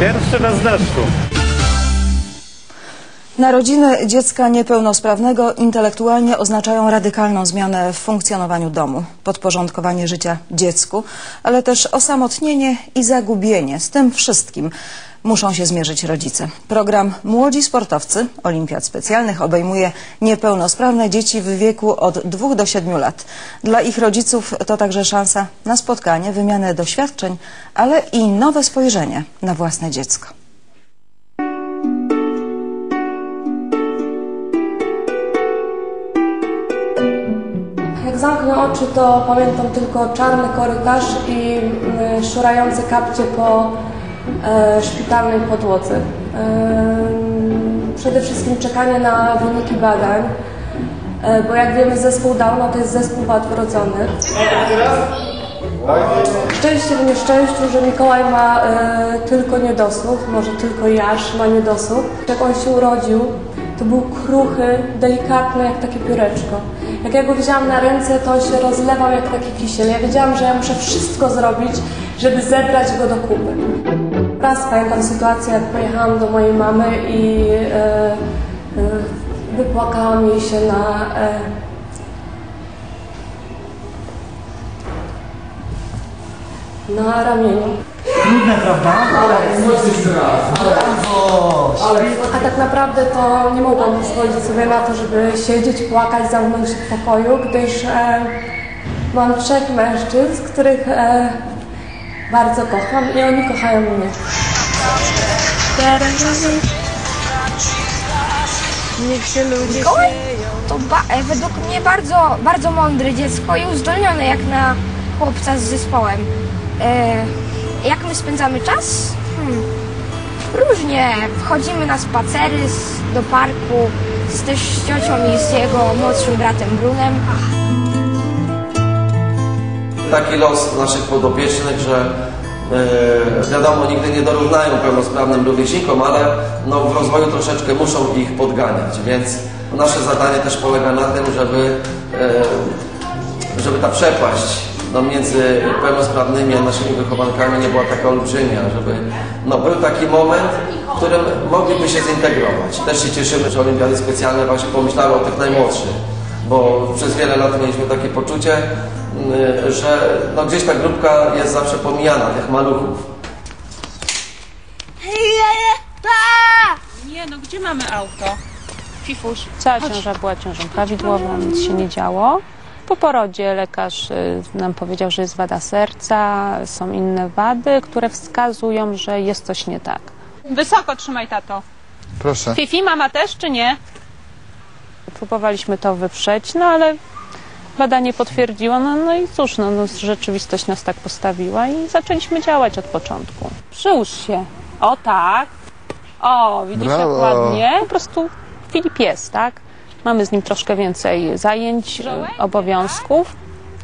Pierwszy raz deszczu. Narodziny dziecka niepełnosprawnego intelektualnie oznaczają radykalną zmianę w funkcjonowaniu domu, podporządkowanie życia dziecku, ale też osamotnienie i zagubienie. Z tym wszystkim muszą się zmierzyć rodzice. Program Młodzi Sportowcy Olimpiad Specjalnych obejmuje niepełnosprawne dzieci w wieku od 2 do 7 lat. Dla ich rodziców to także szansa na spotkanie, wymianę doświadczeń, ale i nowe spojrzenie na własne dziecko. Jak zamknę oczy, to pamiętam tylko czarny korytarz i mm, szurające kapcie po szpitalnej podłodze. Em, Przede wszystkim czekanie na wyniki badań, e, bo jak wiemy zespół Downa to jest zespół wad wrodzonych. Szczęście w nieszczęściu, że Mikołaj ma e, tylko niedosłuch, może tylko Jasz ma niedosłuch. Jak on się urodził, to był kruchy, delikatny jak takie pióreczko. Jak ja go wzięłam na ręce, to on się rozlewał jak taki kisiel. Ja wiedziałam, że ja muszę wszystko zrobić, żeby zebrać go do kupy. Raz pamiętam sytuację, jak pojechałam do mojej mamy i e, e, wypłakałam jej się na, e, na ramieniu. A tak naprawdę to nie mogłam pozwolić sobie na to, żeby siedzieć, płakać, zamknąć się w pokoju, gdyż e, mam trzech mężczyzn, których e, bardzo kocham i oni kochają mnie. Mikołaj to e, według mnie bardzo, bardzo mądre dziecko i uzdolnione jak na chłopca z zespołem. E, jak my spędzamy czas? Hmm. Różnie. Wchodzimy na spacery z, do parku z też z ciocią i z jego młodszym bratem Brunem. Taki los naszych podopiecznych, że e, wiadomo, nigdy nie dorównają pełnosprawnym rówieśnikom, ale no, w rozwoju troszeczkę muszą ich podganiać, więc nasze zadanie też polega na tym, żeby, e, żeby ta przepaść no, między pełnosprawnymi a naszymi wychowankami nie była taka olbrzymia, żeby no, był taki moment, w którym mogliby się zintegrować. Też się cieszymy, że Olimpiady Specjalne właśnie pomyślały o tych najmłodszych, bo przez wiele lat mieliśmy takie poczucie, y, że no, gdzieś ta grupka jest zawsze pomijana, tych maluchów. Nie, no gdzie mamy auto? Fifuś. Cała ciąża była ciążą prawidłową, nic się nie działo. Po porodzie lekarz y, nam powiedział, że jest wada serca, są inne wady, które wskazują, że jest coś nie tak. Wysoko trzymaj, tato. Proszę. Fifi, mama też, czy nie? Próbowaliśmy to wyprzeć, no ale badanie potwierdziło, no, no i cóż, no, no, rzeczywistość nas tak postawiła i zaczęliśmy działać od początku. Przyłóż się. O tak. O, widzisz Brawo. jak ładnie. Po prostu Filip jest, tak? Mamy z nim troszkę więcej zajęć, obowiązków,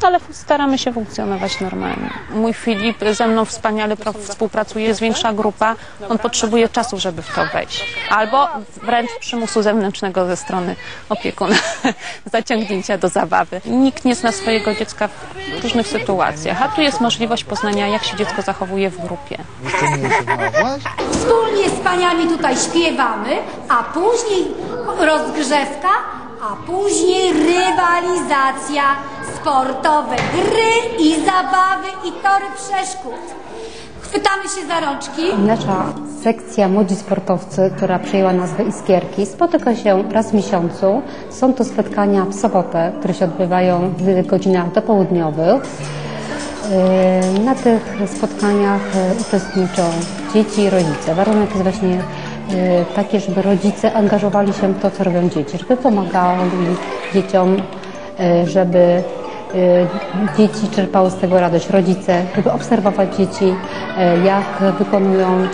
ale staramy się funkcjonować normalnie. Mój Filip ze mną wspaniale współpracuje, jest większa grupa, on potrzebuje czasu, żeby w to wejść. Albo wręcz przymusu zewnętrznego ze strony opiekuna, zaciągnięcia do zabawy. Nikt nie zna swojego dziecka w różnych sytuacjach, a tu jest możliwość poznania, jak się dziecko zachowuje w grupie. Wspólnie z paniami tutaj śpiewamy, a później rozgrzewka, a później rywalizacja, sportowe gry i zabawy i tory przeszkód. Chwytamy się za rączki. Nasza sekcja Młodzi Sportowcy, która przyjęła nazwę Iskierki, spotyka się raz w miesiącu. Są to spotkania w sobotę, które się odbywają w godzinach dopołudniowych. Yy, Na tych spotkaniach yy, uczestniczą dzieci i rodzice. Warunek jest właśnie yy, taki, żeby rodzice angażowali się w to, co robią dzieci, żeby pomagali dzieciom, żeby dzieci czerpały z tego radość, rodzice, żeby obserwować dzieci, yy, jak wykonują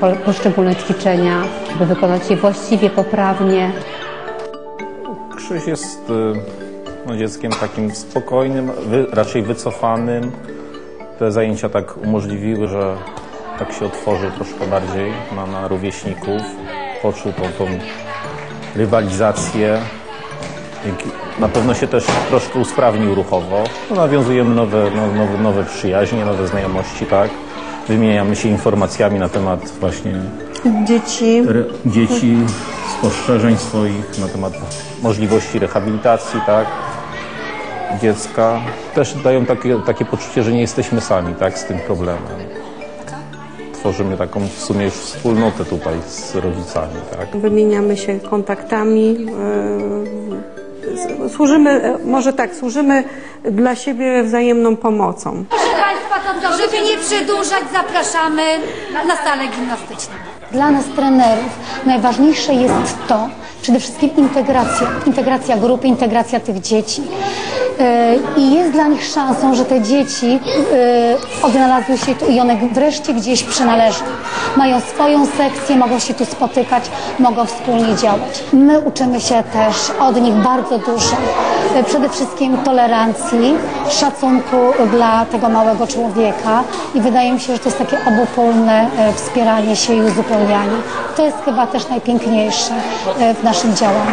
po- poszczególne ćwiczenia, by wykonać je właściwie, poprawnie. Krzyś jest y, no, dzieckiem takim spokojnym, raczej wycofanym. Te zajęcia tak umożliwiły, że tak się otworzył troszkę bardziej na, na rówieśników. Poczuł tą, tą rywalizację. Dzięki- Na pewno się też troszkę usprawnił ruchowo. No, nawiązujemy nowe, no, nowe, nowe przyjaźnie, nowe znajomości, tak. wymieniamy się informacjami na temat właśnie Dzieci. re, dzieci, spostrzeżeń swoich, na temat możliwości rehabilitacji, tak, dziecka. Też dają takie, takie poczucie, że nie jesteśmy sami, tak, z tym problemem. Tworzymy taką w sumie już wspólnotę tutaj z rodzicami, tak. Wymieniamy się kontaktami. Służymy, e, może tak, służymy dla siebie wzajemną pomocą. Proszę Państwa, to żeby nie przedłużać, zapraszamy na salę gimnastyczną. Dla nas trenerów najważniejsze jest to, przede wszystkim integracja, integracja grupy, integracja tych dzieci. Yy, I jest dla nich szansą, że te dzieci yy, odnalazły się tu i one wreszcie gdzieś przynależą. Mają swoją sekcję, mogą się tu spotykać, mogą wspólnie działać. My uczymy się też od nich bardzo dużo. Yy, Przede wszystkim tolerancji, szacunku dla tego małego człowieka i wydaje mi się, że to jest takie obopólne e, wspieranie się i uzupełnianie. To jest chyba też najpiękniejsze e, w naszym działaniu.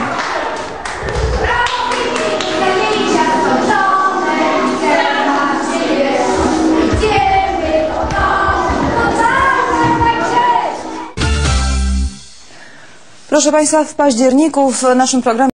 Proszę Państwa, w październiku w naszym programie